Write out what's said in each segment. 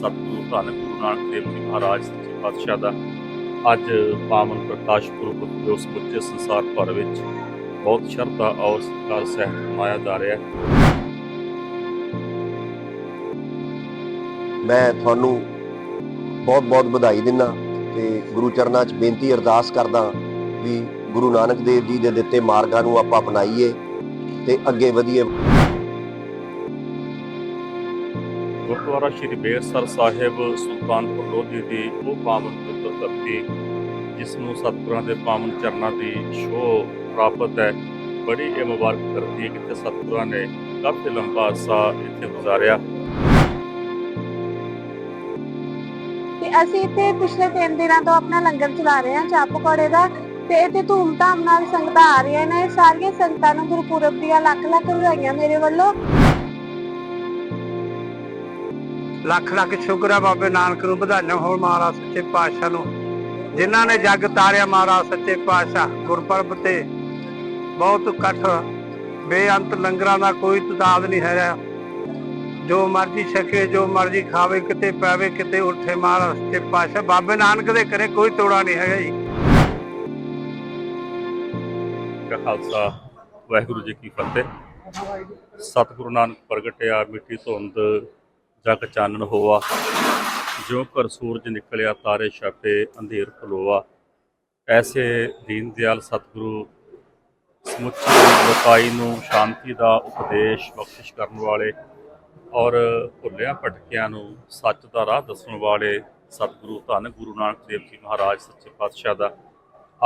ਸਤਿਗੁਰੂ ਧੰਨ ਗੁਰੂ ਨਾਨਕ ਦੇਵ ਜੀ ਮਹਾਰਾਜ, ਸੱਚੇ ਪਾਤਸ਼ਾਹ ਦਾ। ਅੱਜ ਪਾਵਨ ਪ੍ਰਕਾਸ਼ ਪੁਰਬ ਜੋ ਸਮੁੱਚੇ ਸੰਸਾਰ ਭਰ ਵਿੱਚ ਬਹੁਤ ਸ਼ਰਧਾ ਔਰ ਸਤਿਕਾਰ, ਸਹਿਤ ਮਨਾਇਆ ਜਾ ਰਿਹਾ ਹੈ। ਮੈਂ ਤੁਹਾਨੂੰ ਬਹੁਤ ਬਹੁਤ ਵਧਾਈ ਦਿੰਦਾ ਤੇ ਗੁਰੂ ਚਰਨਾਂ 'ਚ ਬੇਨਤੀ ਅਰਦਾਸ ਕਰਦਾ ਵੀ ਗੁਰੂ ਨਾਨਕ ਦੇਵ ਜੀ ਦੇ ਦਿੱਤੇ ਮਾਰਗਾਂ ਨੂੰ ਆਪਾਂ ਅਪਣਾਈਏ ਤੇ ਅੱਗੇ ਵਧੀਏ। ਗੁਰਦੁਆਰਾ ਸ਼੍ਰੀ ਬੇਰਸਰ ਸਾਹਿਬ ਸੁਲਤਾਨਪੁਰ ਲੋਧੀ ਦੀ ਉਹ ਪਾਵਨ ਪਵਿੱਤਰ ਧਰਤੀ, ਜਿਸ ਨੂੰ ਸਤਿਗੁਰਾਂ ਦੇ ਪਾਵਨ ਚਰਨਾਂ ਦੀ ਛੋਹ ਪ੍ਰਾਪਤ ਹੈ, ਬੜੀ ਇਹ ਮੁਬਾਰਕ ਧਰਤੀ ਹੈ ਜਿੱਥੇ ਸਤਿਗੁਰਾਂ ਨੇ ਕਾਫੀ ਲੰਬਾ ਅਰਸਾ ਇੱਥੇ ਗੁਜ਼ਾਰਿਆ। ਤੇ ਅਸੀਂ ਇੱਥੇ ਪਿਛਲੇ 3 ਦਿਨਾਂ ਤੋਂ ਆਪਣਾ ਲੰਗਰ ਚਲਾ ਰਹੇ ਹਾਂ ਚਾਪ ਪਕੌੜੇ ਦਾ, ਤੇ ਇੱਥੇ ਧੂਮਧਾਮ ਨਾਲ ਸੰਗਤਾਂ ਆ ਰਹੀਆਂ ਨੇ ਸਾਰੀਆਂ ਸੰਗਤਾਂ ਨੂੰ ਗੁਰਪੁਰਬ ਦੀਆਂ ਲੱਖ ਲੱਖ ਵਧਾਈਆਂ ਮੇਰੇ ਵੱਲੋਂ। ਲੱਖ ਲੱਖ ਸ਼ੁਕਰ ਹੈ ਬਾਬੇ ਨਾਨਕ ਨੂੰ, ਵਧਾਈਆਂ ਹੋਣ ਮਹਾਰਾਜ ਸੱਚੇ ਪਾਤਸ਼ਾਹ ਨੂੰ। ਜਿਨ੍ਹਾਂ ਨੇ ਜੱਗ ਤਾਰਿਆ ਮਹਾਰਾਜ ਸੱਚੇ ਪਾਤਸ਼ਾਹ ਗੁਰਪੁਰਬ ਤੇ। ਬਹੁਤ ਇਕੱਠ, ਬੇਅੰਤ ਲੰਗਰਾਂ ਦਾ ਕੋਈ ਤਦਾਦ ਨਹੀਂ ਹੈ ਜੋ ਮਰਜ਼ੀ ਛਕੇ, ਜੋ ਮਰਜ਼ੀ ਖਾਵੇ, ਕਿਤੇ ਪਾਵੇ, ਕਿਤੇ ਉੱਠੇ ਮਹਾਰਾਜ ਸੱਚੇ ਪਾਤਸ਼ਾਹ। ਬਾਬੇ ਨਾਨਕ ਦੇ ਘਰੇ ਕੋਈ ਤੋੜਾ ਨਹੀਂ ਹੈਗਾ ਜੀ। ਖਾਲਸਾ, ਵਾਹਿਗੁਰੂ ਜੀ ਕੀ ਫਤਿਹ। ਸਤਿਗੁਰੂ ਨਾਨਕ ਪ੍ਰਗਟਿਆ ਮਿੱਟੀ ਧੁੰਦ ਜਗ ਚਾਨਣ ਹੋਵਾ ਜੋ ਘਰ ਸੂਰਜ ਨਿਕਲਿਆ, ਤਾਰੇ ਛਾਪੇ, ਅੰਧੇਰ ਖਲੋਆ। ਐਸੇ ਦੀਨ ਦਿਆਲ ਸਤਿਗੁਰੂ, ਸਮੁੱਚੀ ਲੋਕਾਈ ਨੂੰ ਸ਼ਾਂਤੀ ਦਾ ਉਪਦੇਸ਼ ਬਖਸ਼ਿਸ਼ ਕਰਨ ਵਾਲੇ ਔਰ ਭੁੱਲਿਆਂ ਭਟਕਿਆਂ ਨੂੰ ਸੱਚ ਦਾ ਰਾਹ ਦੱਸਣ ਵਾਲੇ ਸਤਿਗੁਰੂ ਧੰਨ ਗੁਰੂ ਨਾਨਕ ਦੇਵ ਜੀ ਮਹਾਰਾਜ ਸੱਚੇ ਪਾਤਸ਼ਾਹ ਦਾ,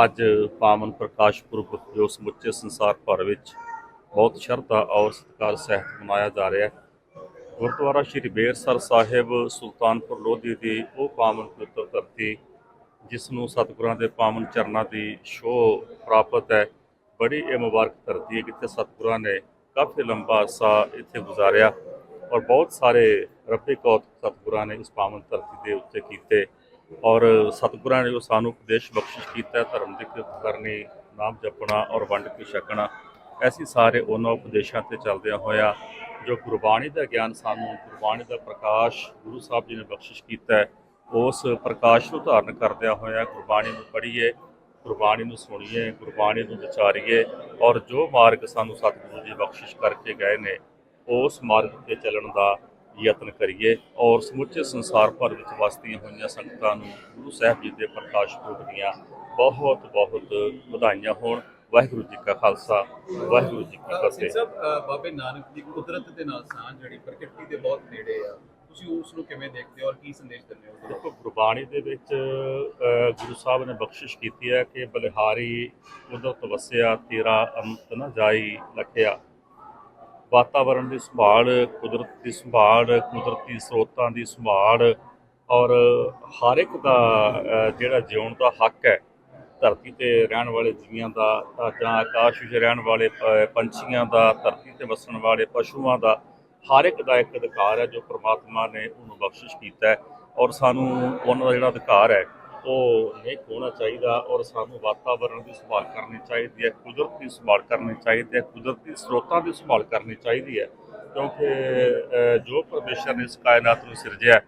ਅੱਜ ਪਾਵਨ ਪ੍ਰਕਾਸ਼ ਪੁਰਬ ਜੋ ਸਮੁੱਚੇ ਸੰਸਾਰ ਭਰ ਵਿੱਚ ਬਹੁਤ ਸ਼ਰਧਾ ਔਰ ਸਤਿਕਾਰ ਸਹਿਤ ਮਨਾਇਆ ਜਾ ਰਿਹਾ ਹੈ। ਗੁਰਦੁਆਰਾ ਸ਼੍ਰੀ ਬੇਰਸਰ ਸਾਹਿਬ ਸੁਲਤਾਨਪੁਰ ਲੋਧੀ ਦੀ ਉਹ ਪਾਵਨ ਪਵਿੱਤਰ ਧਰਤੀ, ਜਿਸ ਨੂੰ ਸਤਿਗੁਰਾਂ ਦੇ ਪਾਵਨ ਚਰਨਾਂ ਦੀ ਸ਼ੋਅ ਪ੍ਰਾਪਤ ਹੈ, ਬੜੀ ਇਹ ਮੁਬਾਰਕ ਧਰਤੀ ਹੈ ਜਿੱਥੇ ਸਤਿਗੁਰਾਂ ਨੇ ਕਾਫੀ ਲੰਬਾ ਅਰਸਾ ਇੱਥੇ ਗੁਜ਼ਾਰਿਆ ਔਰ ਬਹੁਤ ਸਾਰੇ ਰੱਬੀ ਕੌਤ ਸਤਿਗੁਰਾਂ ਨੇ ਇਸ ਪਾਵਨ ਧਰਤੀ ਦੇ ਉੱਤੇ ਕੀਤੇ ਔਰ ਸਤਿਗੁਰਾਂ ਨੇ ਜੋ ਸਾਨੂੰ ਉਪਦੇਸ਼ ਬਖਸ਼ਿਸ਼ ਕੀਤਾ, ਧਰਮ ਦੀ ਕਿਰਤ ਕਰਨੀ, ਨਾਮ ਜਪਣਾ ਔਰ ਵੰਡ ਕੇ ਛਕਣਾ ਅਸੀਂ ਸਾਰੇ ਉਹਨਾਂ ਉਪਦੇਸ਼ਾਂ ਤੇ ਚੱਲਦਿਆਂ ਹੋਇਆ ਜੋ ਗੁਰਬਾਣੀ ਦਾ ਗਿਆਨ ਸਾਨੂੰ, ਗੁਰਬਾਣੀ ਦਾ ਪ੍ਰਕਾਸ਼ ਗੁਰੂ ਸਾਹਿਬ ਜੀ ਨੇ ਬਖਸ਼ਿਸ਼ ਕੀਤਾ ਹੈ, ਉਸ ਪ੍ਰਕਾਸ਼ ਨੂੰ ਧਾਰਨ ਕਰਦਿਆਂ ਹੋਇਆ ਗੁਰਬਾਣੀ ਨੂੰ ਪੜ੍ਹੀਏ, ਗੁਰਬਾਣੀ ਨੂੰ ਸੁਣੀਏ, ਗੁਰਬਾਣੀ ਨੂੰ ਵਿਚਾਰੀਏ ਔਰ ਜੋ ਮਾਰਗ ਸਾਨੂੰ ਸਤਿਗੁਰੂ ਜੀ ਬਖਸ਼ਿਸ਼ ਕਰਕੇ ਗਏ ਨੇ, ਉਸ ਮਾਰਗ ਤੇ ਚੱਲਣ ਦਾ ਯਤਨ ਕਰੀਏ ਔਰ ਸਮੁੱਚੇ ਸੰਸਾਰ ਭਰ ਵਿੱਚ ਵਸਦੀਆਂ ਹੋਈਆਂ ਸੰਗਤਾਂ ਨੂੰ ਗੁਰੂ ਸਾਹਿਬ ਜੀ ਦੇ ਪ੍ਰਕਾਸ਼ ਪੁਰਬ ਦੀਆਂ ਬਹੁਤ ਬਹੁਤ ਵਧਾਈਆਂ ਹੋਣ। ਵਾਹਿਗੁਰੂ ਜੀ ਕਾ ਖਾਲਸਾ ਵਾਹਿਗੁਰੂ ਜੀ ਕੀ ਫਤਿਹ। ਅ, ਬਾਬੇ ਨਾਨਕ ਦੀ ਕੁਦਰਤ ਦੇ ਨਾਲ ਸਾਂਝ ਜਿਹੜੀ ਪ੍ਰਕਿਰਤੀ ਦੇ ਬਹੁਤ ਨੇੜੇ ਆ। ਤੁਸੀਂ ਉਸ ਨੂੰ ਕਿਵੇਂ ਦੇਖਦੇ ਹੋ ਔਰ ਕੀ ਸੰਦੇਸ਼ ਦਿੰਦੇ ਹੋ? ਦੇਖੋ ਗੁਰਬਾਣੀ ਦੇ ਵਿੱਚ ਗੁਰੂ ਸਾਹਿਬ ਨੇ ਬਖਸ਼ਿਸ਼ ਕੀਤੀ ਹੈ ਕਿ ਬਲਿਹਾਰੀ ਕੁਦਰਤ ਵਸਿਆ ਤੇਰਾ ਅੰਤ ਨਾ ਜਾਈ ਲਖਿਆ। ਵਾਤਾਵਰਣ ਦੀ ਸੰਭਾਲ ਕੁਦਰਤ ਦੀ ਸੰਭਾਲ ਕੁਦਰਤੀ ਸਰੋਤਾਂ ਦੀ ਸੰਭਾਲ ਔਰ ਹਰ ਇੱਕ ਦਾ ਜਿਹੜਾ ਜਿਉਣ ਦਾ ਹੱਕ ਹੈ ਧਰਤੀ ਤੇ ਰਹਿਣ ਵਾਲੇ ਜੀਵੀਆਂ ਦਾ ਜਾਂ ਆਕਾਸ਼ ਵਿੱਚ ਰਹਿਣ ਵਾਲੇ ਪੰਛੀਆਂ ਦਾ, ਧਰਤੀ ਤੇ ਵਸਣ ਵਾਲੇ ਪਸ਼ੂਆਂ ਦਾ ਹਰ ਇੱਕ ਦਾ ਇੱਕ ਅਧਿਕਾਰ ਹੈ ਜੋ ਪ੍ਰਮਾਤਮਾ ਨੇ ਉਹਨੂੰ ਬਖਸ਼ਿਸ਼ ਕੀਤਾ ਹੈ ਔਰ ਸਾਨੂੰ ਉਹਨਾਂ ਦਾ ਜਿਹੜਾ ਅਧਿਕਾਰ ਹੈ, ਉਹ ਨਹੀਂ ਖੋਣਾ ਚਾਹੀਦਾ ਔਰ ਸਾਨੂੰ ਵਾਤਾਵਰਣ ਦੀ ਸੰਭਾਲ ਕਰਨੀ ਚਾਹੀਦੀ ਹੈ, ਕੁਦਰਤ ਦੀ ਸੰਭਾਲ ਕਰਨੀ ਚਾਹੀਦੀ ਹੈ, ਕੁਦਰਤੀ ਸਰੋਤਾਂ ਦੀ ਸੰਭਾਲ ਕਰਨੀ ਚਾਹੀਦੀ ਹੈ ਕਿਉਂਕਿ ਜੋ ਪਰਮੇਸ਼ਰ ਨੇ ਇਸ ਕਾਇਨਾਤ ਨੂੰ ਸਿਰਜਿਆ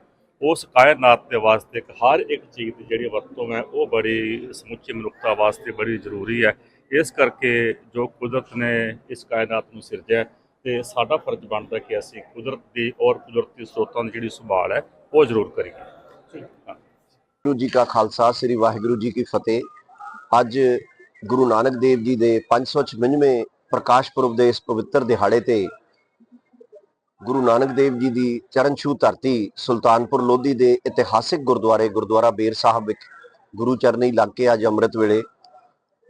ਉਸ ਕਾਇਨਾਤ ਦੇ ਵਾਸਤੇ ਇੱਕ ਹਰ ਇੱਕ ਚੀਜ਼ ਦੀ ਜਿਹੜੀ ਵਰਤੋਂ ਹੈ ਉਹ ਬੜੀ ਸਮੁੱਚੀ ਮਨੁੱਖਤਾ ਵਾਸਤੇ ਬੜੀ ਜ਼ਰੂਰੀ ਹੈ। ਇਸ ਕਰਕੇ ਜੋ ਕੁਦਰਤ ਨੇ ਇਸ ਕਾਇਨਾਤ ਨੂੰ ਸਿਰਜਿਆ ਹੈ, ਤੇ ਸਾਡਾ ਫਰਜ਼ ਬਣਦਾ ਕਿ ਅਸੀਂ ਕੁਦਰਤ ਦੀ ਔਰ ਕੁਦਰਤੀ ਸਰੋਤਾਂ ਦੀ ਜਿਹੜੀ ਸੰਭਾਲ ਹੈ ਉਹ ਜ਼ਰੂਰ ਕਰੀਏ। ਹਾਂ। ਵਾਹਿਗੁਰੂ ਜੀ ਕਾ ਖਾਲਸਾ ਸ੍ਰੀ ਵਾਹਿਗੁਰੂ ਜੀ ਕੀ ਫਤਿਹ। ਅੱਜ ਗੁਰੂ ਨਾਨਕ ਦੇਵ ਜੀ ਦੇ 556ਵੇਂ ਪ੍ਰਕਾਸ਼ ਪੁਰਬ ਦੇ ਇਸ ਪਵਿੱਤਰ ਦਿਹਾੜੇ ਤੇ ਗੁਰੂ ਨਾਨਕ ਦੇਵ ਜੀ ਦੀ ਚਰਨ ਛੂਹ ਧਰਤੀ ਸੁਲਤਾਨਪੁਰ ਲੋਧੀ ਦੇ ਇਤਿਹਾਸਿਕ ਗੁਰਦੁਆਰੇ ਗੁਰਦੁਆਰਾ ਬੇਰ ਸਾਹਿਬ ਵਿੱਚ ਗੁਰੂ ਚਰਨੀ ਲੱਗ ਕੇ ਅੱਜ ਅੰਮ੍ਰਿਤ ਵੇਲੇ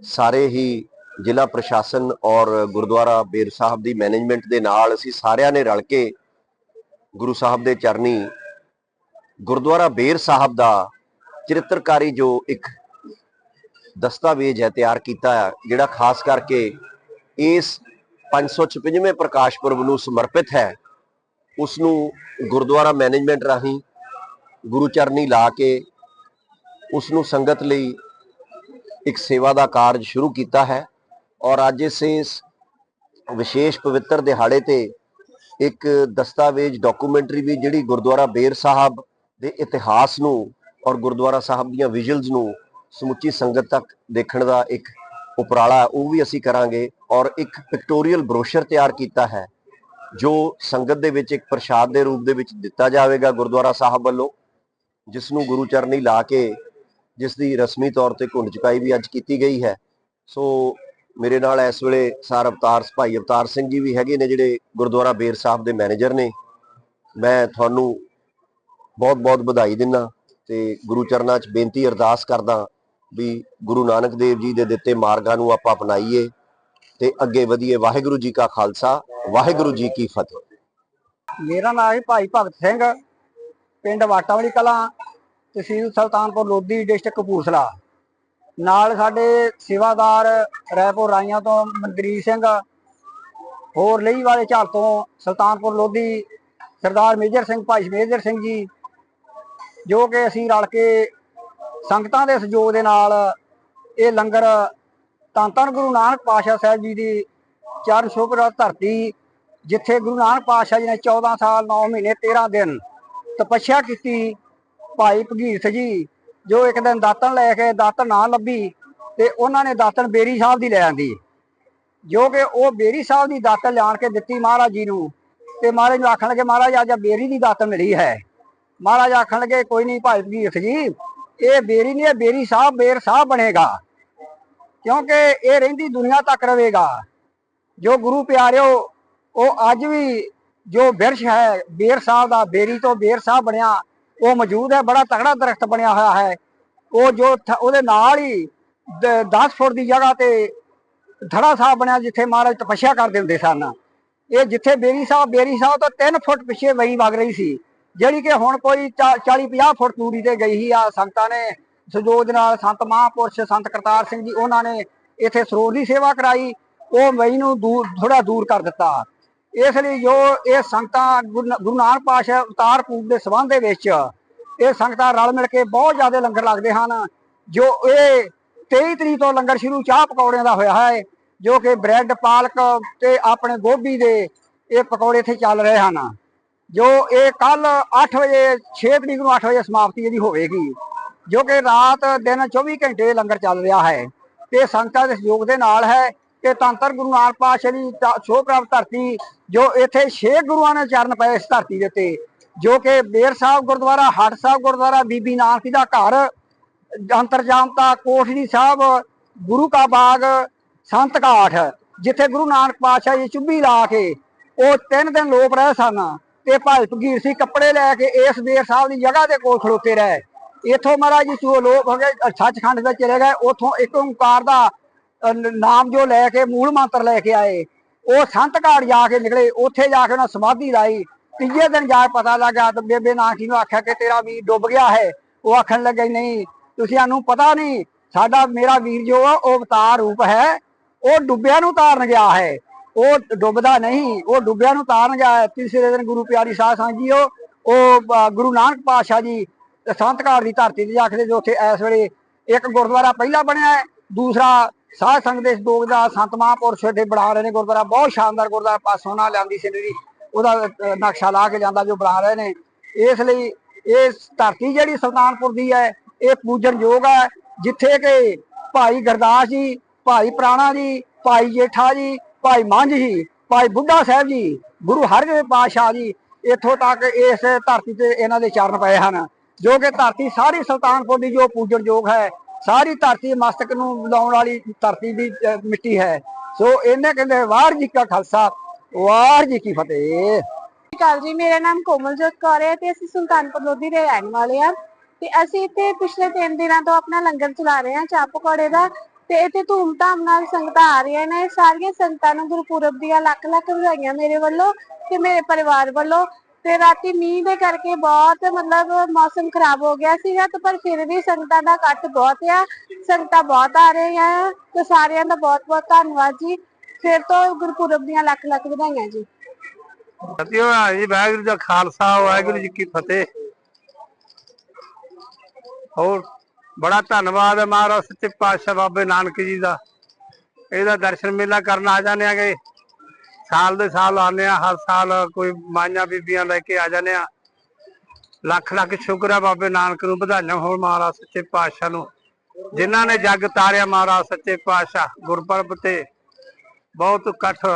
ਸਾਰੇ ਹੀ ਜ਼ਿਲ੍ਹਾ ਪ੍ਰਸ਼ਾਸਨ ਔਰ ਗੁਰਦੁਆਰਾ ਬੇਰ ਸਾਹਿਬ ਦੀ ਮੈਨੇਜਮੈਂਟ ਦੇ ਨਾਲ ਅਸੀਂ ਸਾਰਿਆਂ ਨੇ ਰਲ ਕੇ ਗੁਰੂ ਸਾਹਿਬ ਦੇ ਚਰਨੀ ਗੁਰਦੁਆਰਾ ਬੇਰ ਸਾਹਿਬ ਦਾ ਚਰਿੱਤਰਕਾਰੀ ਜੋ ਇੱਕ ਦਸਤਾਵੇਜ਼ ਹੈ ਤਿਆਰ ਕੀਤਾ ਹੈ, ਜਿਹੜਾ ਖਾਸ ਕਰਕੇ ਇਸ 556ਵੇਂ ਪ੍ਰਕਾਸ਼ ਪੁਰਬ ਨੂੰ ਸਮਰਪਿਤ ਹੈ। ਉਸ ਨੂੰ ਗੁਰਦੁਆਰਾ ਮੈਨੇਜਮੈਂਟ ਰਾਹੀਂ ਗੁਰੂ ਚਰਨੀ ਲਾ ਕੇ ਉਸ ਨੂੰ ਸੰਗਤ ਲਈ ਇੱਕ ਸੇਵਾ ਦਾ ਕਾਰਜ ਸ਼ੁਰੂ ਕੀਤਾ ਹੈ ਔਰ ਅੱਜ ਇਸ ਵਿਸ਼ੇਸ਼ ਪਵਿੱਤਰ ਦਿਹਾੜੇ ਤੇ ਇੱਕ ਦਸਤਾਵੇਜ਼ ਡਾਕੂਮੈਂਟਰੀ ਵੀ ਜਿਹੜੀ ਗੁਰਦੁਆਰਾ ਬੇਰ ਸਾਹਿਬ ਦੇ ਇਤਿਹਾਸ ਨੂੰ ਔਰ ਗੁਰਦੁਆਰਾ ਸਾਹਿਬ ਦੀਆਂ ਵਿਜ਼ੂਅਲਸ ਨੂੰ ਸਮੁੱਚੀ ਸੰਗਤ ਤੱਕ ਦੇਖਣ ਦਾ ਇੱਕ ਉਪਰਾਲਾ ਉਹ ਵੀ ਅਸੀਂ ਕਰਾਂਗੇ ਔਰ ਇੱਕ ਪਿਕਟੋਰੀਅਲ ਬਰੋਸ਼ਰ ਤਿਆਰ ਕੀਤਾ ਹੈ। ਜੋ ਸੰਗਤ ਦੇ ਵਿੱਚ ਇੱਕ ਪ੍ਰਸ਼ਾਦ ਦੇ ਰੂਪ ਦੇ ਵਿੱਚ ਦਿੱਤਾ ਜਾਵੇਗਾ ਗੁਰਦੁਆਰਾ ਸਾਹਿਬ ਵੱਲੋਂ, ਜਿਸ ਨੂੰ ਗੁਰੂ ਚਰਨੀ ਲਾ ਕੇ ਜਿਸ ਦੀ ਰਸਮੀ ਤੌਰ ਤੇ ਘੁੰਡ ਚੁਕਾਈ ਵੀ ਅੱਜ ਕੀਤੀ ਗਈ ਹੈ। ਸੋ ਮੇਰੇ ਨਾਲ ਇਸ ਵੇਲੇ ਸਾਰ ਅਵਤਾਰ, ਭਾਈ ਅਵਤਾਰ ਸਿੰਘ ਜੀ ਵੀ ਹੈਗੇ ਨੇ, ਜਿਹੜੇ ਗੁਰਦੁਆਰਾ ਬੇਰ ਸਾਹਿਬ ਦੇ ਮੈਨੇਜਰ ਨੇ। ਮੈਂ ਤੁਹਾਨੂੰ ਬਹੁਤ ਬਹੁਤ ਵਧਾਈ ਦਿੰਦਾ ਤੇ ਗੁਰੂ ਚਰਨਾਂ 'ਚ ਬੇਨਤੀ ਅਰਦਾਸ ਕਰਦਾ ਵੀ ਗੁਰੂ ਨਾਨਕ ਦੇਵ ਜੀ ਦੇ ਦਿੱਤੇ ਮਾਰਗਾਂ ਨੂੰ ਆਪਾਂ ਅਪਣਾਈਏ ਤੇ ਅੱਗੇ ਵਧੀਏ ਵਾਹਿਗੁਰੂ ਜੀ ਕਾ ਖਾਲਸਾ। ਵਾਹਿਗੁਰੂ ਜੀ ਕੀ ਫਤਿਹ। ਮੇਰਾ ਨਾਮ ਹੈ ਭਾਈ ਭਗਤ ਸਿੰਘ, ਪਿੰਡ ਵਾਟਾ ਵਾਲੀ ਕਲਾਂ, ਤਹਿਸੀਲ ਸੁਲਤਾਨਪੁਰ, ਲੋਧੀ, ਡਿਸਟ੍ਰਿਕਟ ਕਪੂਰਥਲਾ। ਨਾਲ ਸਾਡੇ ਸੇਵਾਦਾਰ ਰੈਪੁਰ ਰਾਈਆਂ ਤੋਂ ਮਨਦੀਪ ਸਿੰਘ, ਹੋਰ ਲਈ ਵਾਲੇ ਝਾਲ ਤੋਂ ਸੁਲਤਾਨਪੁਰ, ਲੋਧੀ, ਸਰਦਾਰ ਮੇਜਰ ਸਿੰਘ, ਭਾਈ ਮੇਜਰ ਸਿੰਘ ਜੀ, ਜੋ ਕਿ ਅਸੀਂ ਰਲ ਕੇ ਸੰਗਤਾਂ ਦੇ ਸਹਿਯੋਗ ਦੇ ਨਾਲ ਇਹ ਲੰਗਰ ਧੰਨ ਧੰਨ ਗੁਰੂ ਨਾਨਕ ਪਾਤਸ਼ਾਹ ਸਾਹਿਬ ਜੀ ਦੀ ਚਰਨ ਛੋਹ ਧਰਤੀ, ਜਿੱਥੇ ਗੁਰੂ ਨਾਨਕ ਪਾਤਸ਼ਾਹ ਜੀ ਨੇ 14 ਸਾਲ 9 ਮਹੀਨੇ 13 ਦਿਨ ਤਪੱਸਿਆ ਕੀਤੀ। ਭਾਈ ਭਗੀਰਥ ਜੀ, ਜੋ ਇੱਕ ਦਿਨ ਦਾਤਨ ਲੈ ਕੇ ਦਾਤਨ ਨਾ ਲੱਭੀ ਤੇ ਉਹਨਾਂ ਨੇ ਦਾਤਨ ਬੇਰੀ ਸਾਹਿਬ ਦੀ ਲੈ ਆਂਦੀ। ਜੋ ਕਿ ਉਹ ਬੇਰੀ ਸਾਹਿਬ ਦੀ ਦਾਤਨ ਲਿਆਣ ਕੇ ਦਿੱਤੀ ਮਹਾਰਾਜ ਜੀ ਨੂੰ ਤੇ ਮਹਾਰਾਜ ਨੂੰ ਆਖਣ ਲੱਗੇ, ਮਹਾਰਾਜ, ਅੱਜ ਬੇਰੀ ਦੀ ਦਾਤਨ ਮਿਲੀ ਹੈ। ਮਹਾਰਾਜ ਆਖਣ ਲੱਗੇ, ਕੋਈ ਨਹੀਂ ਭਾਈ ਭਗੀਰਥ ਜੀ, ਇਹ ਬੇਰੀ ਨਹੀਂ, ਇਹ ਬੇਰੀ ਸਾਹਿਬ, ਬੇਰ ਸਾਹਿਬ ਬਣੇਗਾ। ਕਿਉਂਕਿ ਇਹ ਰਹਿੰਦੀ ਦੁਨੀਆ ਤੱਕ ਰਹੇਗਾ। ਜੋ ਗੁਰੂ ਪਿਆਰਿਓ, ਉਹ ਅੱਜ ਵੀ ਜੋ ਬਿਰਸ਼ ਹੈ, ਬੇਰ ਸਾਹਿਬ ਦਾ, ਬੇਰੀ ਤੋਂ ਬੇਰ ਸਾਹਿਬ ਬਣਿਆ, ਉਹ ਮੌਜੂਦ ਹੈ, ਬੜਾ ਤਗੜਾ ਦਰਖਤ ਬਣਿਆ ਹੋਇਆ ਹੈ। ਉਹ ਜੋ ਉਹਦੇ ਨਾਲ ਹੀ 10 ਫੁੱਟ ਦੀ ਜਗ੍ਹਾ ਤੇ ਧੜਾ ਸਾਹਿਬ ਬਣਿਆ, ਜਿੱਥੇ ਮਹਾਰਾਜ ਤਪੱਸਿਆ ਕਰਦੇ ਹੁੰਦੇ ਸਨ। ਇਹ ਜਿੱਥੇ ਬੇਰੀ ਸਾਹਿਬ ਬੇਰੀ ਸਾਹਿਬ ਤੋਂ 3 ਫੁੱਟ ਪਿੱਛੇ ਵਈ ਵਗ ਰਹੀ ਸੀ। ਜਿਹੜੀ ਕਿ ਹੁਣ ਕੋਈ 40 50 ਫੁੱਟ ਦੂਰੀ ਤੇ ਗਈ ਹੀ ਆ ਸੰਗਤਾਂ ਨੇ, ਸਹਿਯੋਗ ਨਾਲ ਸੰਤ ਮਹਾਂਪੁਰਸ਼ ਸੰਤ ਕਰਤਾਰ ਸਿੰਘ ਜੀ, ਉਹਨਾਂ ਨੇ ਇੱਥੇ ਸਰੋਵਰ ਦੀ ਸੇਵਾ ਕਰਾਈ। ਉਹ ਮਈ ਨੂੰ ਦੂਰ ਥੋੜਾ ਦੂਰ ਕਰ ਦਿੱਤਾ। ਇਸ ਲਈ ਜੋ ਇਹ ਸੰਗਤਾਂ ਗੁਰੂ ਗੁਰੂ ਨਾਨਕ ਪਾਤਸ਼ਾਹ ਅਵਤਾਰ ਪੂਰ ਦੇ ਸਬੰਧ ਦੇ ਵਿੱਚ ਇਹ ਸੰਗਤਾਂ ਰਲ ਮਿਲ ਕੇ ਬਹੁਤ ਜ਼ਿਆਦਾ ਲੰਗਰ ਲੱਗਦੇ ਹਨ। ਜੋ ਇਹ 23 ਤਰੀਕ ਤੋਂ ਲੰਗਰ ਸ਼ੁਰੂ ਚਾਹ ਪਕੌੜਿਆਂ ਦਾ ਹੋਇਆ ਹੈ, ਜੋ ਕਿ ਬ੍ਰੈਡ, ਪਾਲਕ ਤੇ ਆਪਣੇ ਗੋਭੀ ਦੇ ਇਹ ਪਕੌੜੇ ਇੱਥੇ ਚੱਲ ਰਹੇ ਹਨ। ਜੋ ਇਹ ਕੱਲ 8 ਵਜੇ 6 ਤਰੀਕ ਨੂੰ 8 ਵਜੇ ਸਮਾਪਤੀ ਇਹਦੀ ਹੋਵੇਗੀ, ਜੋ ਕਿ ਰਾਤ ਦਿਨ 24 ਘੰਟੇ ਲੰਗਰ ਚੱਲ ਰਿਹਾ ਹੈ। ਤੇ ਸੰਗਤਾਂ ਦੇ ਸਹਿਯੋਗ ਦੇ ਨਾਲ ਹੈ। ਕਿ ਤੰਤਰ ਗੁਰੂ ਨਾਨਕ ਪਾਤਸ਼ਾਹ ਦੀ ਸ਼ੋਅ ਪ੍ਰਾਪਤ ਧਰਤੀ, ਜੋ ਇੱਥੇ ਛੇ ਗੁਰੂਆਂ ਨੇ ਚਰਨ ਪਏ ਇਸ ਧਰਤੀ ਦੇ ਉੱਤੇ, ਜੋ ਕਿ ਬੇਰ ਸਾਹਿਬ ਗੁਰਦੁਆਰਾ, ਹੱਟ ਸਾਹਿਬ ਗੁਰਦੁਆਰਾ, ਬੀਬੀ ਨਾਨਕੀ ਦਾ ਘਰ, ਅੰਤਰਜਾਮਤਾ ਕੋਠੜੀ ਸਾਹਿਬ, ਗੁਰੂ ਕਾ ਬਾਗ, ਸੰਤ ਘਾਟ, ਜਿੱਥੇ ਗੁਰੂ ਨਾਨਕ ਪਾਤਸ਼ਾਹ ਜੀ ਚੁੱਭੀ ਲਾ ਕੇ ਉਹ ਤਿੰਨ ਦਿਨ ਲੋਪ ਰਹੇ ਸਨ ਤੇ ਭਾਈ ਭਗੀਰ ਸੀ ਕੱਪੜੇ ਲੈ ਕੇ ਇਸ ਬੇਰ ਸਾਹਿਬ ਦੀ ਜਗ੍ਹਾ ਦੇ ਕੋਲ ਖਲੋਤੇ ਰਹੇ। ਇਥੋਂ ਮਹਾਰਾਜ ਜੀ ਤੋਂ ਲੋਕ ਹੋ ਗਏ ਸੱਚਖੰਡ ਵਿੱਚ ਚਲੇ ਗਏ, ਉਥੋਂ ਇੱਕ ਓੰਕਾਰ ਦਾ ਨਾਮ ਜੋ ਲੈ ਕੇ, ਮੂਲ ਮੰਤਰ ਲੈ ਕੇ ਆਏ, ਉਹ ਸੰਤ ਘਾਟ ਜਾ ਕੇ ਨਿਕਲੇ, ਉੱਥੇ ਜਾ ਕੇ ਉਹਨਾਂ ਸਮਾਧੀ ਲਾਈ। ਤੀਜੇ ਦਿਨ ਜਾ ਕੇ ਪਤਾ ਲੱਗਾ ਤੇ ਬੇਬੇ ਨਾਨਕੀ ਨੂੰ ਆਖਿਆ ਕਿ ਤੇਰਾ ਵੀਰ ਡੁੱਬ ਗਿਆ ਹੈ। ਉਹ ਆਖਣ ਲੱਗੇ, ਨਹੀਂ, ਤੁਸੀਂ ਸਾਨੂੰ ਪਤਾ ਨਹੀਂ, ਸਾਡਾ, ਮੇਰਾ ਵੀਰ ਜੋ ਆ, ਉਹ ਅਵਤਾਰ ਰੂਪ ਹੈ। ਉਹ ਡੁੱਬਿਆਂ ਨੂੰ ਤਾਰਨ ਗਿਆ ਹੈ। ਉਹ ਡੁੱਬਦਾ ਨਹੀਂ, ਉਹ ਡੁੱਬਿਆਂ ਨੂੰ ਤਾਰਨ ਗਿਆ ਹੈ। ਤੀਸਰੇ ਦਿਨ ਗੁਰੂ ਪਿਆਰੀ ਸਾਧ ਸੰਗਤ ਜੀ ਉਹ ਉਹ ਗੁਰੂ ਨਾਨਕ ਪਾਤਸ਼ਾਹ ਜੀ, ਸੰਤ ਘਾਟ ਦੀ ਧਰਤੀ ਤੇ ਜਾ ਕੇ ਜੋ ਉੱਥੇ ਇਸ ਵੇਲੇ ਇੱਕ ਗੁਰਦੁਆਰਾ ਪਹਿਲਾ ਬਣਿਆ ਹੈ, ਦੂਸਰਾ ਸਾਧ ਸੰਗਤ ਦੇ ਸਹਿਯੋਗ ਦਾ ਸੰਤ ਮਹਾਂਪੁਰਸ਼ ਦੇ ਬਣਾ ਰਹੇ ਨੇ ਗੁਰਦੁਆਰਾ, ਬਹੁਤ ਸ਼ਾਨਦਾਰ ਗੁਰਦੁਆਰਾ ਪਾਸੋਂ ਨਾਲ ਲਿਆਂਦੀ ਸਿਨਰੀ, ਉਹਦਾ ਨਕਸ਼ਾ ਲਾ ਕੇ ਜਾਂਦਾ ਜੋ ਬਣਾ ਰਹੇ ਨੇ। ਇਸ ਲਈ ਇਹ ਧਰਤੀ ਜਿਹੜੀ ਸੁਲਤਾਨਪੁਰ ਦੀ ਹੈ, ਇਹ ਪੂਜਨਯੋਗ ਹੈ, ਜਿੱਥੇ ਕਿ ਭਾਈ ਗੁਰਦਾਸ ਜੀ, ਭਾਈ ਪ੍ਰਾਣਾ ਜੀ, ਭਾਈ ਜੇਠਾ ਜੀ, ਭਾਈ ਮੰਝ ਜੀ, ਭਾਈ ਬੁੱਢਾ ਸਾਹਿਬ ਜੀ, ਗੁਰੂ ਹਰਗੋਬਿੰਦ ਪਾਤਸ਼ਾਹ ਜੀ, ਇੱਥੋਂ ਤੱਕ ਇਸ ਧਰਤੀ ਤੇ ਇਹਨਾਂ ਦੇ ਚਰਨ ਪਏ ਹਨ, ਜੋ ਕਿ ਧਰਤੀ ਸਾਰੀ ਸੁਲਤਾਨਪੁਰ ਦੀ ਜੋ ਪੂਜਣ ਯੋਗ ਹੈ ਸਾਰੀ ਧਰਤੀ ਮਸਤਕ ਨੂੰ ਲਾਉਣ ਵਾਲੀ ਧਰਤੀ ਦੀ ਮਿੱਟੀ ਹੈ। ਸੋ ਇਹਨੇ ਕਹਿੰਦੇ, ਵਾਹਿਗੁਰੂ ਜੀ ਕਾ ਖਾਲਸਾ, ਵਾਹਿਗੁਰੂ ਜੀ ਕੀ ਫਤਿਹ। ਸਤਿ ਜੀ, ਮੇਰਾ ਨਾਮ ਕੋਮਲਜੋਤ ਕੌਰ ਹੈ ਤੇ ਅਸੀਂ ਸੁਲਤਾਨਪੁਰ ਲੋਧੀ ਦੇ ਰਹਿਣ ਵਾਲੇ ਆ ਤੇ ਅਸੀਂ ਇੱਥੇ ਪਿਛਲੇ 3 ਦਿਨਾਂ ਤੋਂ ਆਪਣਾ ਲੰਗਰ ਚਲਾ ਰਹੇ ਹਾਂ, ਚਾਹ ਪਕੌੜੇ ਦਾ। ਤੇ ਇੱਥੇ ਧੂਮਧਾਮ ਨਾਲ ਸੰਗਤਾਂ ਆ ਰਹੀਆਂ ਨੇ ਸਾਰੀਆਂ ਸੰਗਤਾਂ ਨੂੰ ਗੁਰਪੁਰਬ ਦੀਆਂ ਲੱਖ ਲੱਖ ਵਧਾਈਆਂ ਮੇਰੇ ਵੱਲੋਂ ਤੇ ਮੇਰੇ ਪਰਿਵਾਰ ਵੱਲੋਂ। ਤੇ ਰਾਤੀ ਮੀਂਹ ਦੇ ਕਰਕੇ ਬਹੁਤ ਮਤਲਬ ਮੌਸਮ ਖਰਾਬ ਹੋ ਗਿਆ ਸੀਗਾ ਤੇ ਪਰ ਫਿਰ ਵੀ ਸੰਗਤਾਂ ਦਾ ਇਕੱਠ ਬਹੁਤ ਆ, ਸੰਗਤਾਂ ਬਹੁਤ ਆ ਰਹੀਆਂ ਆ ਤੇ ਸਾਰਿਆਂ ਦਾ ਬਹੁਤ ਬਹੁਤ ਧੰਨਵਾਦ ਜੀ। ਫਿਰ ਤੋਂ ਗੁਰਪੁਰਬ ਦੀਆਂ ਲੱਖ ਲੱਖ ਵਧਾਈਆਂ ਜੀ। ਸਤਿਓ ਜੀ, ਵਾਹਿਗੁਰੂ ਜੀ ਖਾਲਸਾ, ਵਾਹਿਗੁਰੂ ਜੀ ਕੀ ਫਤਿਹ। ਹੋਰ, ਬੜਾ ਧੰਨਵਾਦ ਹੈ ਮਹਾਰਾਜ, ਸੱਚੇ ਪਾਤਸ਼ਾਹ ਬਾਬੇ ਨਾਨਕ ਜੀ ਦਾ। ਇਹਦਾ ਦਰਸ਼ਨ ਮੇਲਾ ਕਰਨ ਆ ਜਾਂਦੇ ਆਗੇ। ਸਾਲ ਦੇ ਸਾਲ ਆਉਂਦੇ ਆ ਹਰ ਸਾਲ ਕੋਈ ਮਾਈਆਂ ਬੀਬੀਆਂ ਲੈ ਕੇ ਆ ਜਾਂਦੇ ਆ ਲੱਖ ਲੱਖ ਸ਼ੁਕਰ ਆ ਬਾਬੇ ਨਾਨਕ ਨੂੰ, ਵਧਾਈਆਂ ਹੋਣ ਮਹਾਰਾਜ ਸੱਚੇ ਪਾਤਸ਼ਾਹ ਨੂੰ। ਜਿਨ੍ਹਾਂ ਨੇ ਜੱਗ ਤਾਰਿਆ ਮਹਾਰਾਜ ਸੱਚੇ ਪਾਤਸ਼ਾਹ, ਗੁਰਪੁਰਬ ਤੇ ਬਹੁਤ ਇਕੱਠ,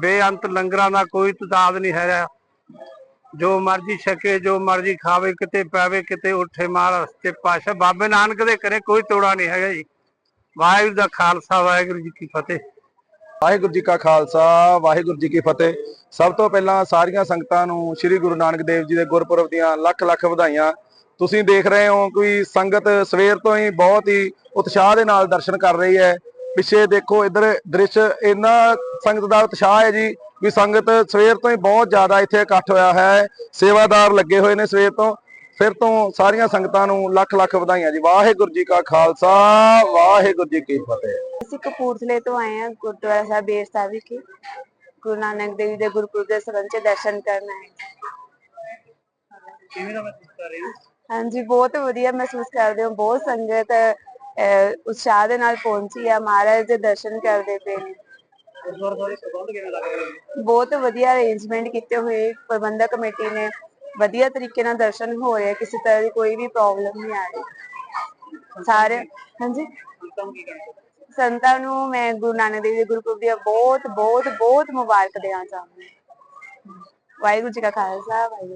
ਬੇਅੰਤ ਲੰਗਰਾਂ ਦਾ ਕੋਈ ਤਦਾਦ ਨਹੀਂ ਹੈਗਾ ਜੋ ਮਰਜ਼ੀ ਛਕੇ, ਜੋ ਮਰਜ਼ੀ ਖਾਵੇ, ਕਿਤੇ ਪਾਵੇ, ਕਿਤੇ ਉੱਠੇ ਮਹਾਰਾਜ ਸੱਚੇ ਪਾਤਸ਼ਾਹ। ਬਾਬੇ ਨਾਨਕ ਦੇ ਘਰੇ ਕੋਈ ਤੋੜਾ ਨਹੀਂ ਹੈਗਾ ਜੀ। ਵਾਹਿਗੁਰੂ ਦਾ ਖਾਲਸਾ, ਵਾਹਿਗੁਰੂ ਜੀ ਕੀ ਫਤਿਹ। ਵਾਹਿਗੁਰੂ ਜੀ ਕਾ ਖਾਲਸਾ, ਵਾਹਿਗੁਰੂ ਜੀ ਕੀ ਫਤਿਹ। ਸਭ ਤੋਂ ਪਹਿਲਾਂ ਸਾਰੀਆਂ ਸੰਗਤਾਂ ਨੂੰ ਸ੍ਰੀ ਗੁਰੂ ਨਾਨਕ ਦੇਵ ਜੀ ਦੇ ਗੁਰਪੁਰਬ ਦੀਆਂ ਲੱਖ ਲੱਖ ਵਧਾਈਆਂ। ਤੁਸੀਂ ਦੇਖ ਰਹੇ ਹੋ ਕਿ ਸੰਗਤ ਸਵੇਰ ਤੋਂ ਹੀ ਬਹੁਤ ਹੀ ਉਤਸ਼ਾਹ ਦੇ ਨਾਲ ਦਰਸ਼ਨ ਕਰ ਰਹੀ ਹੈ। ਪਿੱਛੇ ਦੇਖੋ ਇਧਰ ਦ੍ਰਿਸ਼ ਇੰਨਾ ਸੰਗਤ ਦਾ ਉਤਸ਼ਾਹ ਹੈ ਜੀ ਵੀ ਸੰਗਤ ਸਵੇਰ ਤੋਂ ਹੀ ਬਹੁਤ ਜ਼ਿਆਦਾ ਇੱਥੇ ਇਕੱਠ ਹੋਇਆ ਹੈ। ਸੇਵਾਦਾਰ ਲੱਗੇ ਹੋਏ ਨੇ ਸਵੇਰ ਤੋਂ। ਫਿਰ ਤੋਂ ਸਾਰੀਆਂ ਸੰਗਤਾਂ ਨੂੰ ਲੱਖ ਲੱਖ ਵਧਾਈਆਂ ਜੀ। ਵਾਹਿਗੁਰੂ ਜੀ ਕਾ ਖਾਲਸਾ ਵਾਹਿਗੁਰੂ ਜੀ ਕੀ ਫਤਿਹ। ਅਸੀਂ ਕਪੂਰਥਲੇ ਤੋਂ ਆਏ ਹਾਂ ਗੁਰਦੁਆਰਾ ਸਾਹਿਬ ਬੇਰ ਸਾਹਿਬ ਵਿਖੇ। ਗੁਰੂ ਨਾਨਕ ਦੇਵ ਜੀ ਦੇ ਗੁਰਪੁਰਬ ਦੇ ਸੰਬੰਧ ਚ ਦਰਸ਼ਨ ਕਰਨ ਆਏ ਕਿਵੇਂ ਦਾ ਮਹਿਸੂਸ ਕਰ ਰਹੇ ਹੋ? ਹਾਂਜੀ ਬਹੁਤ ਵਧੀਆ ਮਹਿਸੂਸ ਕਰਦੇ ਹਾਂ। ਬਹੁਤ ਸੰਗਤ ਉਤਸ਼ਾਹ ਦੇ ਨਾਲ ਪਹੁੰਚੀ ਆ। ਮਹਾਰਾਜ ਦੇ ਦਰਸ਼ਨ ਕਰਦੇ ਪਏ ਨੇ। ਬਹੁਤ ਵਧੀਆ ਅਰੇਂਜਮੈਂਟ ਕੀਤੇ ਹੋਏ ਪ੍ਰਬੰਧਕ ਕਮੇਟੀ ਨੇ। ਵਧੀਆ ਤਰੀਕੇ ਨਾਲ ਦਰਸ਼ਨ ਹੋ ਰਹੇ ਆ, ਕਿਸੇ ਤਰ੍ਹਾਂ ਦੀ ਕੋਈ ਵੀ ਪ੍ਰੋਬਲਮ ਨਹੀਂ ਆ ਰਹੀ। ਸਾਰੇ ਹਾਂਜੀ? ਸੰਤਾਂ ਨੂੰ ਮੈਂ ਗੁਰੂ ਨਾਨਕ ਦੇਵ ਜੀ ਗੁਰਪੁਰਬ ਦੀਆਂ ਬਹੁਤ ਬਹੁਤ ਬਹੁਤ ਮੁਬਾਰਕ ਦੇਣਾ ਚਾਹੁੰਦੀ ਹਾਂ। ਵਾਹਿਗੁਰੂ ਜੀ ਕਾ ਖਾਲਸਾ ਵਾਹਿਗੁਰੂ